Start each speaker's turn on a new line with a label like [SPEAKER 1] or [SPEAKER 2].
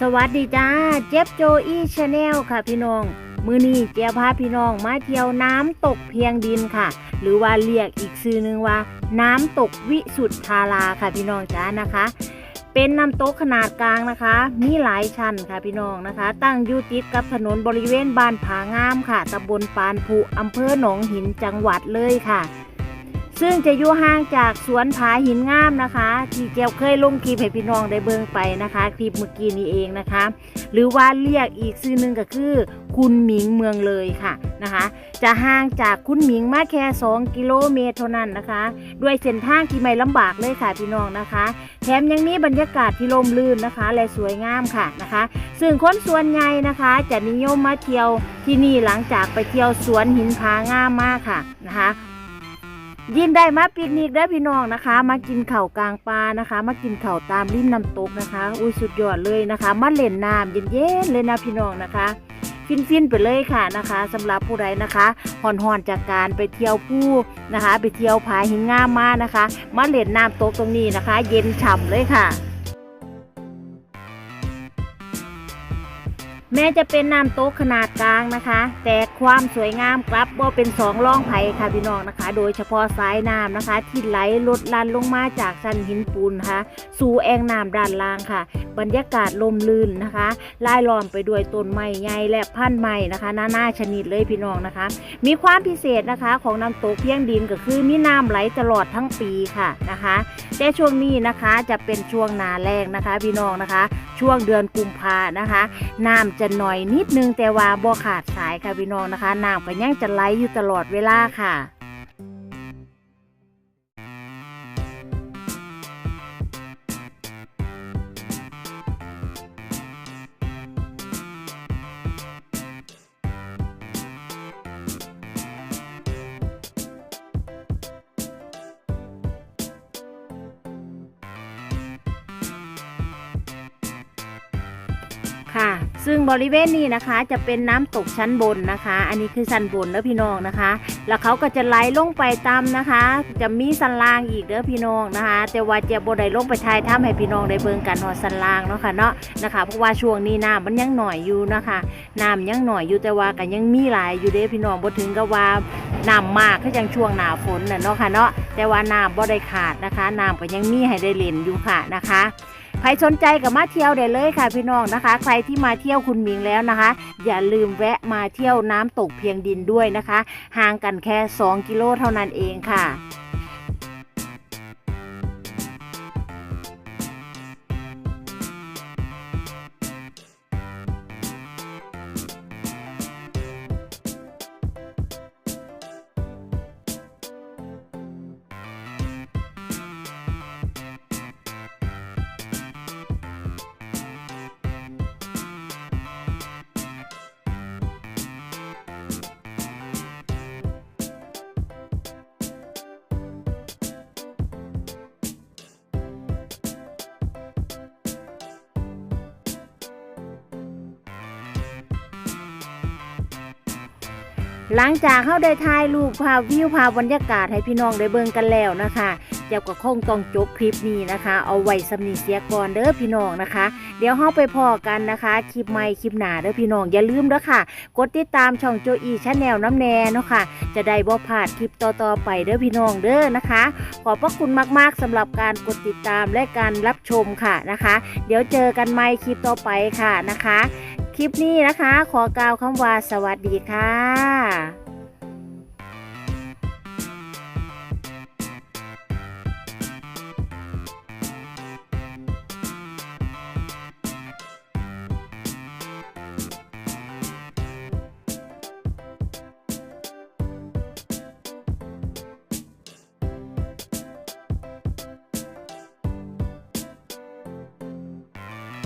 [SPEAKER 1] สวัสดีจ้าเจ็บโจอี้ชาแนลค่ะพี่น้อง มือนี้เจียพาพี่น้องมาเที่ยวน้ำตกเพียงดินค่ะ หรือว่าเรียกอีกชื่อนึงว่า น้ำตกวิสุทธาราค่ะพี่น้องจ้านะคะ เป็นน้ำตกขนาดกลางนะคะ มีหลายชั้นค่ะพี่น้องนะคะ ตั้งอยู่ติดกับถนนบริเวณบ้านผางามค่ะตำบลปานผุอำเภอหนองหินจังหวัดเลยค่ะ ซึ่งจะอยู่ห่างจากสวนผาหินงามนะคะ ที่เจียวเคยลงคลิปให้พี่น้องได้เบิ่งไปนะคะ คลิปเมื่อกี้นี้เองนะคะ หรือว่าเรียกอีกชื่อหนึงก็คือ คุณหมิงเมืองเลยค่ะนะคะ จะห่างจากคุณหมิงมาแค่ 2 กิโลเมตรเท่านั้นนะคะ ด้วยเส้นทางที่ไม่ลำบากเลยค่ะพี่น้องนะคะ แถมยังมีบรรยากาศที่ร่มรื่นนะคะ และสวยงามค่ะนะคะ ซึ่งคนส่วนใหญ่นะคะ จะนิยมมาเที่ยวที่นี่หลังจากไปเที่ยวสวนหินผางามมากค่ะนะคะ ยินได้มาปิกนิกได้พี่น้องนะคะ มากินข่ากลางปลานะคะ มากินข่าตามริมน้ำตกนะคะ อุ้ยสุดยอดเลยนะคะ มาเล่นน้ำเย็นๆเลยนะพี่น้องนะคะ ฟินๆไปเลยค่ะนะคะสำหรับผู้ใดนะคะห่อนๆจากการไปเที่ยวผู้นะคะ ไปเที่ยวผาหินงามมานะคะ มาเล่นน้ำตกตรงนี้นะคะ เย็นฉ่ำเลยค่ะ แม้จะเป็นน้ำโต๊ะขนาดกลางนะคะ แต่ความสวยงามกลับว่าเป็นสองร่องไผ่ค่ะพี่น้องนะคะ โดยเฉพาะสายน้ำนะคะ ที่ไหลลดลันลงมาจากชั้นหินปูนนะคะ สู่แอ่งน้ำด้านล่างค่ะ บรรยากาศลมลื่นนะคะลายล้อมไปด้วยต้นไม้ใหญ่และพันธุ์ไม้นะคะนาหน้าชนิดเลยพี่น้องนะคะ มีความพิเศษนะคะของน้ำตกเพียงดินก็คือมีน้ำไหลตลอดทั้งปีค่ะนะคะแต่ช่วงนี้นะคะจะเป็นช่วงนาแรงนะคะพี่น้องนะคะ ช่วงเดือนกุมภานะคะน้ำจะหน่อยนิดนึงแต่ว่าบ่ขาดสายค่ะพี่น้องนะคะน้ำก็ยังจะไหลอยู่ตลอดเวลาค่ะ ซึ่งบริเวณนี้นะคะจะเป็นน้ำตกชั้นบนนะคะ อันนี้คือชั้นบนเด้อพี่น้องนะคะ แล้วเขาก็จะไหลลงไปตามนะคะ จะมีสันล่างอีกเด้อพี่น้องนะคะ แต่ว่าจะบ่ได้ลงไปทายถ้ำให้พี่น้องได้เบิ่งกันหอดสันล่างเนาะค่ะเนาะนะคะเพราะว่าช่วงนี้น้ำมันยังหน่อยอยู่นะคะน้ำยังหน่อยอยู่แต่ว่าก็ยังมีหลายอยู่เด้อพี่น้องบ่ถึงกับว่าน้ำมากคือจังช่วงหน้าฝนน่ะเนาะค่ะเนาะแต่ว่าน้ำบ่ได้ขาดนะคะน้ำก็ยังมีให้ได้เล่นอยู่ค่ะนะคะ รสนใจกับมาเที่ยวได้เลยค่ะพี่น้องนะคะ ใครที่มาเที่ยวคุณมิงแล้วนะคะ อย่าลืมแวะมาเที่ยวน้ำตกเพียงดินด้วยนะคะ ห่างกันแค่ 2 กิโลเท่านั้นเองค่ะ หลังจากเข้าได้ถ่ายรูปภาพวิวภาพบรรยากาศให้พี่น้องได้เบิ่งกันแล้วนะคะเจ้าก็คงต้องจบคลิปนี้นะคะ เอาไว้สำนีเสียก่อนเด้อพี่น้องนะคะ เดี๋ยวเราไปพอกันนะคะคลิปใหม่คลิปหน้าเด้อพี่น้องอย่าลืมเด้อค่ะ กดติดตามช่องโจอีชาแนลน้ำแน่เนาะค่ะ จะได้บ่พลาดคลิปต่อๆไปเด้อพี่น้องเด้อนะคะ ขอบพระคุณมากๆสำหรับการกดติดตามและการรับชมค่ะนะคะ เดี๋ยวเจอกันใหม่คลิปต่อไปค่ะนะคะ คลิปนี้นะคะ ขอกล่าวคำว่าสวัสดีค่ะ